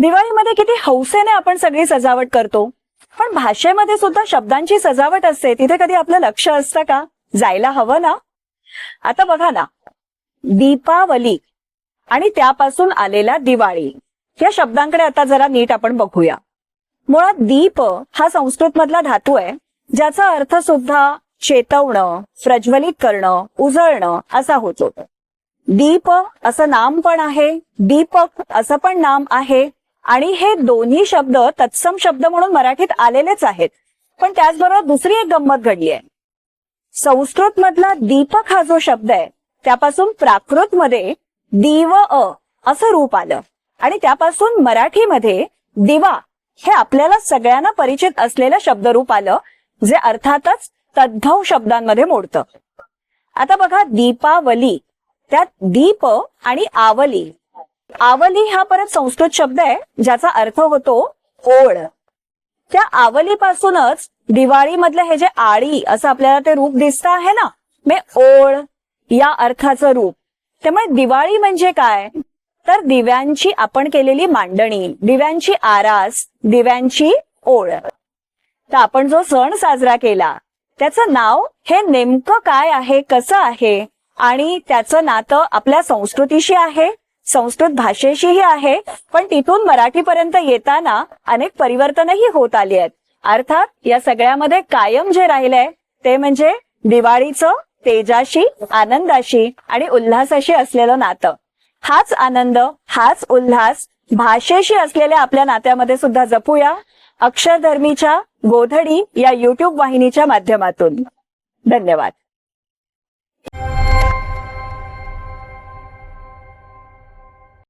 दिवाळीमध्ये किती हौसेने आपण सगळी सजावट करतो. पण भाषेमध्ये सुद्धा शब्दांची सजावट असते. तिथे कधी आपलं लक्ष असतं का? जायला हवं ना? आता बघा ना. दीपावली आणि त्यापासून आलेला दिवाळी. या शब्दांकडे आता जरा नीट आपण बघूया. मुळात दीप हा संस्कृत मधला धातू आहे ज्याचा अर्थ सुद्धा चेतवणं प्रज्वलित करणं उजळणं असा होतो. दीप असं नाम पण आहे दीपक असं पण नाम आहे आणि हे दोन्ही शब्द तत्सम शब्द म्हणून मराठीत आलेलेच आहेत. पण त्याचबरोबर दुसरी एक गंमत घडली आहे संस्कृत मधला दीपक हा जो शब्द आहे त्यापासून प्राकृत मध्ये दिव अ असं रूप आलं. आणि त्यापासून मराठीमध्ये दिवा हे आपल्याला सगळ्यांना परिचित असलेलं शब्दरूप आलं जे अर्थातच तद्भव शब्दांमध्ये मोडतं. आता बघा दीपावली. त्यात दीप आणि आवली. आवली हा परत संस्कृत शब्द आहे ज्याचा अर्थ होतो ओळ. त्या आवलीपासूनच दिवाळीमधलं हे जे आळी असं आपल्याला ते रूप दिसतं आहे ना मे ओळ या अर्थाचं रूप. त्यामुळे दिवाळी म्हणजे काय? तर दिव्यांची आपण केलेली मांडणी दिव्यांची आरास दिव्यांची ओळ. तर आपण जो सण साजरा केला त्याचं नाव हे नेमकं काय आहे कसं आहे आणि त्याचं नातं आपल्या संस्कृतीशी आहे? संस्कृत भाषेशीही आहे पण तिथून मराठीपर्यंत येताना अनेक परिवर्तनही होत आली आहेत. अर्थात या सगळ्यामध्ये कायम जे राहिलंय ते म्हणजे दिवाळीचं तेजाशी आनंदाशी आणि उल्हासाशी असलेलं नातं. हाच आनंद हाच उल्हास भाषेशी असलेल्या आपल्या नात्यामध्ये सुद्धा जपूया अक्षरधर्मीच्या गोधडी या युट्यूब वाहिनीच्या माध्यमातून. धन्यवाद.